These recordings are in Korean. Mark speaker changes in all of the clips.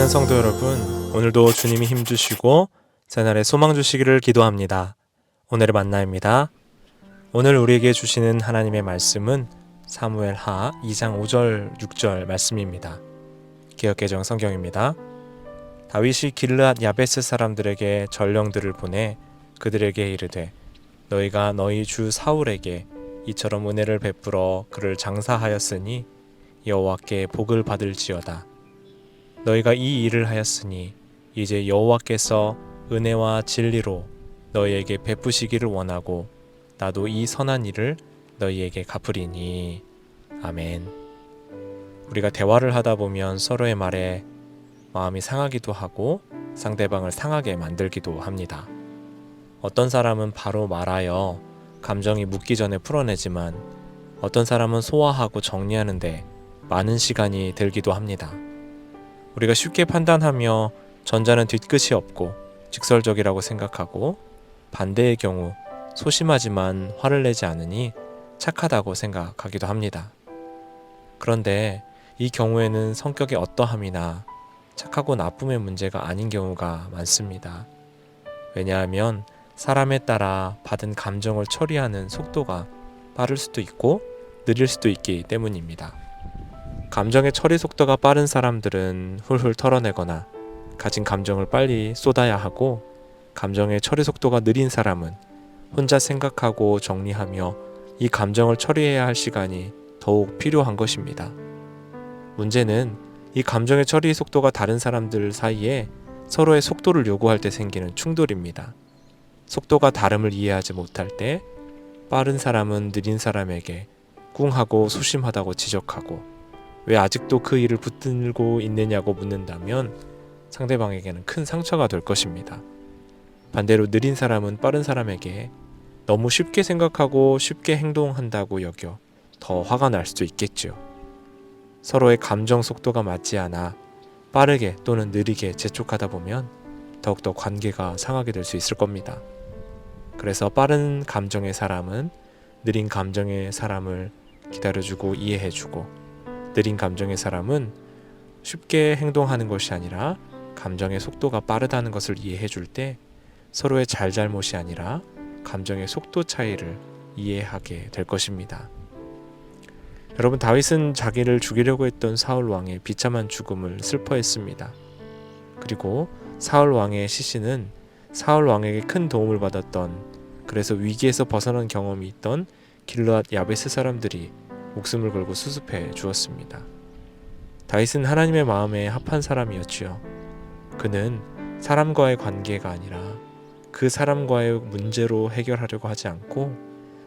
Speaker 1: 사랑하는 성도 여러분, 오늘도 주님이 힘주시고 새날에 소망 주시기를 기도합니다. 오늘의 만나입니다. 오늘 우리에게 주시는 하나님의 말씀은 사무엘 하 2장 5절 6절 말씀입니다. 기억개정 성경입니다. 다윗이 길르앗 야베스 사람들에게 전령들을 보내 그들에게 이르되 너희가 너희 주 사울에게 이처럼 은혜를 베풀어 그를 장사하였으니 여호와께 복을 받을지어다. 너희가 이 일을 하였으니 이제 여호와께서 은혜와 진리로 너희에게 베푸시기를 원하고 나도 이 선한 일을 너희에게 갚으리니 아멘. 우리가 대화를 하다 보면 서로의 말에 마음이 상하기도 하고 상대방을 상하게 만들기도 합니다. 어떤 사람은 바로 말하여 감정이 묻기 전에 풀어내지만 어떤 사람은 소화하고 정리하는데 많은 시간이 들기도 합니다. 우리가 쉽게 판단하며 전자는 뒤끝이 없고 직설적이라고 생각하고 반대의 경우 소심하지만 화를 내지 않으니 착하다고 생각하기도 합니다. 그런데 이 경우에는 성격의 어떠함이나 착하고 나쁨의 문제가 아닌 경우가 많습니다. 왜냐하면 사람에 따라 받은 감정을 처리하는 속도가 빠를 수도 있고 느릴 수도 있기 때문입니다. 감정의 처리 속도가 빠른 사람들은 훌훌 털어내거나 가진 감정을 빨리 쏟아야 하고 감정의 처리 속도가 느린 사람은 혼자 생각하고 정리하며 이 감정을 처리해야 할 시간이 더욱 필요한 것입니다. 문제는 이 감정의 처리 속도가 다른 사람들 사이에 서로의 속도를 요구할 때 생기는 충돌입니다. 속도가 다름을 이해하지 못할 때 빠른 사람은 느린 사람에게 꿍하고 소심하다고 지적하고 왜 아직도 그 일을 붙들고 있느냐고 묻는다면 상대방에게는 큰 상처가 될 것입니다. 반대로 느린 사람은 빠른 사람에게 너무 쉽게 생각하고 쉽게 행동한다고 여겨 더 화가 날 수도 있겠죠. 서로의 감정 속도가 맞지 않아 빠르게 또는 느리게 재촉하다 보면 더욱더 관계가 상하게 될 수 있을 겁니다. 그래서 빠른 감정의 사람은 느린 감정의 사람을 기다려주고 이해해주고 느린 감정의 사람은 쉽게 행동하는 것이 아니라 감정의 속도가 빠르다는 것을 이해해 줄 때 서로의 잘잘못이 아니라 감정의 속도 차이를 이해하게 될 것입니다. 여러분 다윗은 자기를 죽이려고 했던 사울 왕의 비참한 죽음을 슬퍼했습니다. 그리고 사울 왕의 시신은 사울 왕에게 큰 도움을 받았던 그래서 위기에서 벗어난 경험이 있던 길르앗 야베스 사람들이 목숨을 걸고 수습해 주었습니다. 다윗은 하나님의 마음에 합한 사람이었지요. 그는 사람과의 관계가 아니라 그 사람과의 문제로 해결하려고 하지 않고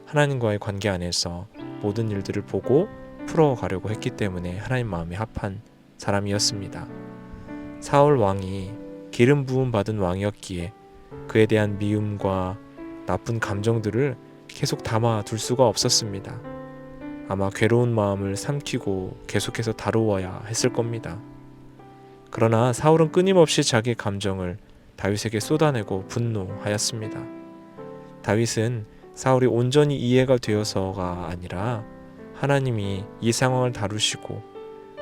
Speaker 1: 하나님과의 관계 안에서 모든 일들을 보고 풀어가려고 했기 때문에 하나님 마음에 합한 사람이었습니다. 사울 왕이 기름 부음 받은 왕이었기에 그에 대한 미움과 나쁜 감정들을 계속 담아 둘 수가 없었습니다. 아마 괴로운 마음을 삼키고 계속해서 다루어야 했을 겁니다. 그러나 사울은 끊임없이 자기 감정을 다윗에게 쏟아내고 분노하였습니다. 다윗은 사울이 온전히 이해가 되어서가 아니라 하나님이 이 상황을 다루시고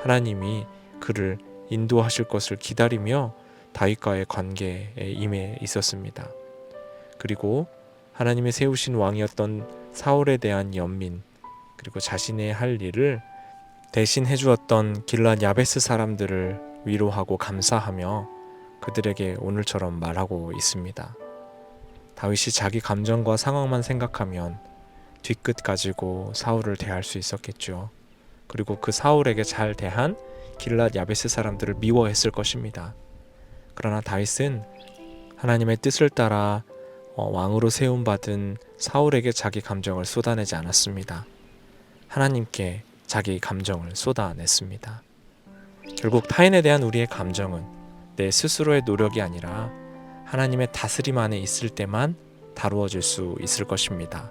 Speaker 1: 하나님이 그를 인도하실 것을 기다리며 다윗과의 관계에 임해 있었습니다. 그리고 하나님의 세우신 왕이었던 사울에 대한 연민 그리고 자신의 할 일을 대신 해주었던 길란 야베스 사람들을 위로하고 감사하며 그들에게 오늘처럼 말하고 있습니다. 다윗이 자기 감정과 상황만 생각하면 뒤끝 가지고 사울을 대할 수 있었겠죠. 그리고 그 사울에게 잘 대한 길랏 야베스 사람들을 미워했을 것입니다. 그러나 다윗은 하나님의 뜻을 따라 어, 왕으로 세움 받은 사울에게 자기 감정을 쏟아내지 않았습니다. 하나님께 자기 감정을 쏟아냈습니다. 결국 타인에 대한 우리의 감정은 내 스스로의 노력이 아니라 하나님의 다스림 안에 있을 때만 다루어질 수 있을 것입니다.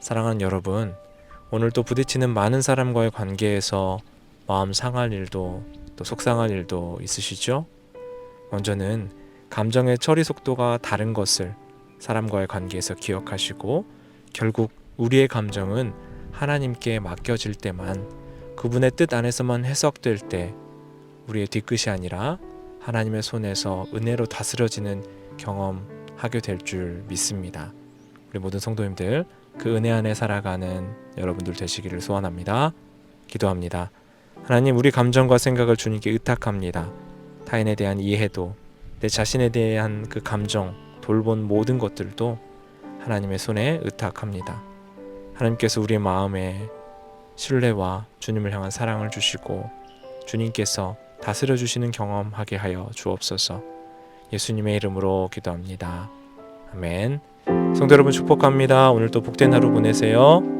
Speaker 1: 사랑하는 여러분, 오늘도 부딪히는 많은 사람과의 관계에서 마음 상할 일도 또 속상할 일도 있으시죠? 먼저는 감정의 처리 속도가 다른 것을 사람과의 관계에서 기억하시고 결국 우리의 감정은 하나님께 맡겨질 때만 그분의 뜻 안에서만 해석될 때 우리의 뒤끝이 아니라 하나님의 손에서 은혜로 다스려지는 경험하게 될 줄 믿습니다. 우리 모든 성도님들 그 은혜 안에 살아가는 여러분들 되시기를 소원합니다. 기도합니다. 하나님 우리 감정과 생각을 주님께 의탁합니다. 타인에 대한 이해도 내 자신에 대한 그 감정 돌본 모든 것들도 하나님의 손에 의탁합니다. 하나님께서 우리의 마음에 신뢰와 주님을 향한 사랑을 주시고 주님께서 다스려 주시는 경험하게 하여 주옵소서. 예수님의 이름으로 기도합니다. 아멘. 성도 여러분 축복합니다. 오늘도 복된 하루 보내세요.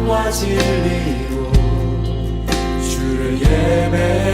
Speaker 2: 영과 진리로 주를 예배